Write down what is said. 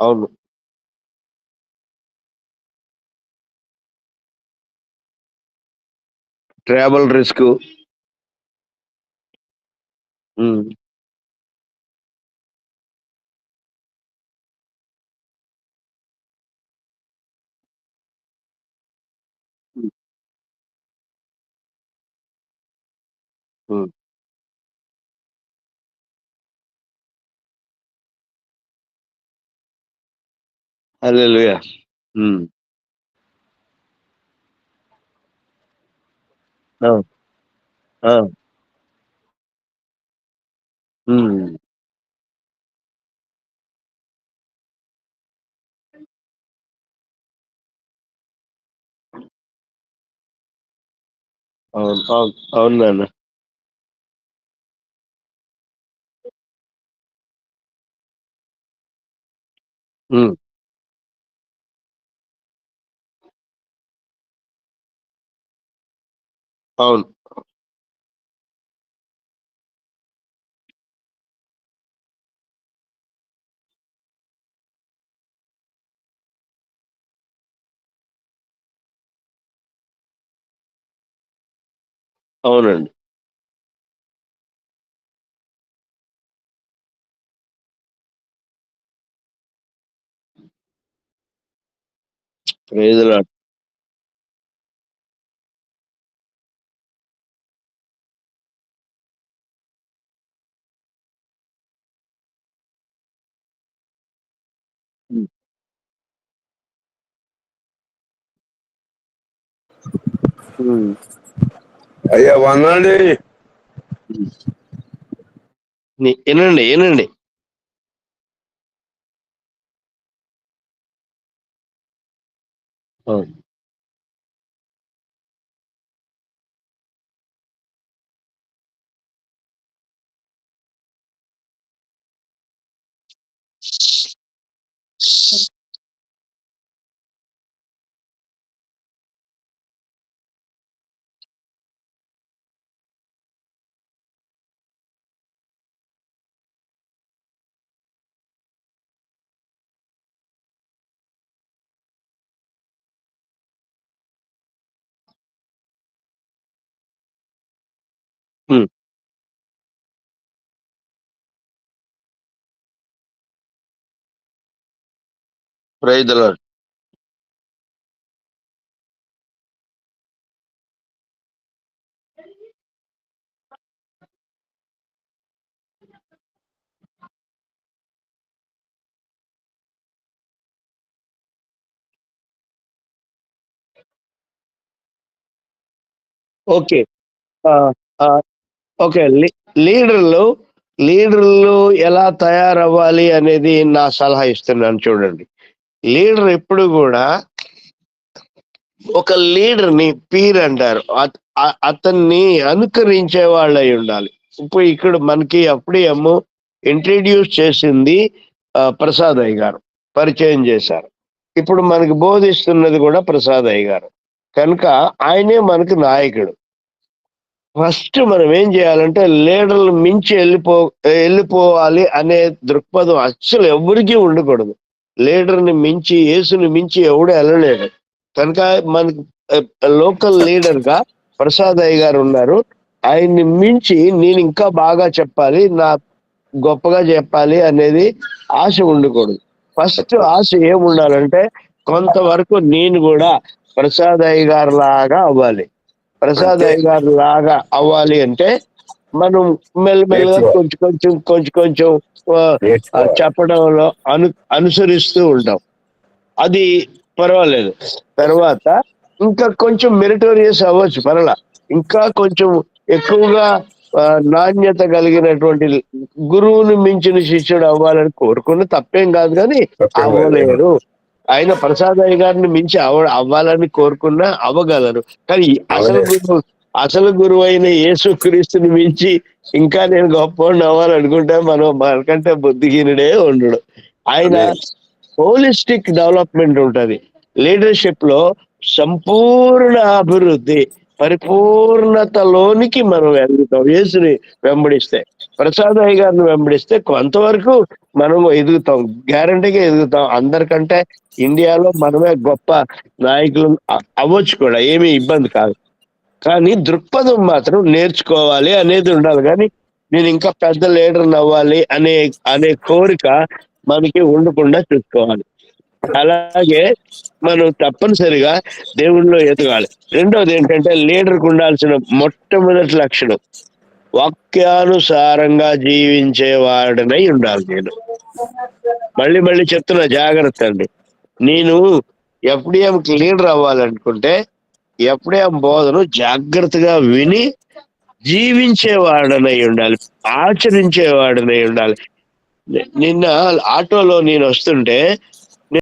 అవును. Travel risk. హ్మ్. హ్మ్. హ్మ్. హల్లెలూయా! హ్మ్. ఆ! ఆ! హ్మ్. అవును. అవును. అవును అవునండి. Praise Lord. అయ్యా వందండి ఇనండి. ఇనండి. అవును. ప్రైదలాడు ఓకే. ఓకే. లీ లీడర్‌లు, లీడర్‌లు ఎలా తయారవ్వాలి అనేది నా సలహా ఇస్తున్నాను చూడండి. లీడర్ ఎప్పుడు కూడా ఒక లీడర్‌ని పీర్ అంటారు. అతన్ని అనుకరించే వాళ్ళై ఉండాలి. ఇప్పుడు ఇక్కడ మనకి అప్పుడేమో ఇంట్రడ్యూస్ చేసింది ప్రసాద్ అయ్య గారు. పరిచయం చేశారు. ఇప్పుడు మనకు బోధిస్తున్నది కూడా ప్రసాద్ అయ్య గారు. కనుక ఆయనే మనకు నాయకుడు. ఫస్ట్ మనం ఏం చేయాలంటే లీడర్‌లు మించి వెళ్ళిపో వెళ్ళిపోవాలి అనే దృక్పథం అస్సలు ఎవరికీ ఉండకూడదు. లీడర్‌ని మించి, యేసుని మించి ఎవడు ఎళ్ళలేడు. కనుక మనకి లోకల్ లీడర్‌గా ప్రసాద్ అయ్య గారు ఉన్నారు. ఆయన్ని మించి నేను ఇంకా బాగా చెప్పాలి. నా గొప్పగా జెప్పాలి అనేది ఆశ ఉండకూడదు. ఫస్ట్ ఆశ ఏముండాలంటే కొంతవరకు నేను గూడా ప్రసాద్ అయ్య గారిలాగా అవ్వాలి. ప్రసాద్. అయ్య గారిలాగా అవ్వాలి అంటే మనం మెల్లమెల్లగా. కొంచెం కొంచెం, కొంచెం కొంచెం. చెప్పడంలో అను అనుసరిస్తూ ఉంటాం. అది పర్వాలేదు. తర్వాత ఇంకా కొంచెం మెరిటోరియస్ అవ్వచ్చు పర్లా. ఇంకా కొంచెం ఎక్కువగా నాణ్యత కలిగినటువంటి గురువుని మించిన శిష్యుడు అవ్వాలని కోరుకున్న తప్పేం తప్పేం లేదు. అవ్వలేరు. ఆయన ప్రసాద్ అయ్య గారిని మించి అవ అవ్వాలని కోరుకున్నా అవ్వగలరు. కానీ అసలు అసలు గురువైన యేసుక్రీస్తుని మించి ఇంకా నేను గొప్పోడిని అవ్వాలనుకుంటే మనం మనకంటే బుద్ధిహీనుడే ఉండడు. ఆయన. హోలిస్టిక్ డెవలప్‌మెంట్ ఉంటది. లీడర్‌షిప్‌లో సంపూర్ణ అభివృద్ధి, పరిపూర్ణతలోనికి మనం ఎదుగుతాం యేసుని వెంబడిస్తే. ప్రసాద్ అయ్య గారిని వెంబడిస్తే కొంతవరకు మనం ఎదుగుతాం గ్యారంటీగా ఎదుగుతాం అందరికంటే ఇండియాలో మనమే గొప్ప నాయకులు అవ్వచ్చు కూడా ఏమీ ఇబ్బంది కాదు కానీ దృక్పథం మాత్రం నేర్చుకోవాలి అనేది ఉండాలి. కానీ నేను ఇంకా పెద్ద లీడర్ అవ్వాలి అనే అనే కోరిక మనకి ఉండకుండా చూసుకోవాలి. అలాగే మనం తప్పనిసరిగా దేవుళ్ళలో ఎదగాలి. రెండవది ఏంటంటే లీడర్కి ఉండాల్సిన మొట్టమొదటి లక్షణం వాక్యానుసారంగా జీవించేవాడనై ఉండాలి నేను. మళ్ళీ మళ్ళీ చెప్తున్నా జాగ్రత్త అండి. నేను ఎఫ్డిఎంకి లీడర్ అవ్వాలనుకుంటే ఎఫ్డిఎం బోధను జాగ్రత్తగా విని జీవించేవాడనై ఉండాలి ఆచరించేవాడనై ఉండాలి. నిన్న ఆటోలో నేను వస్తుంటే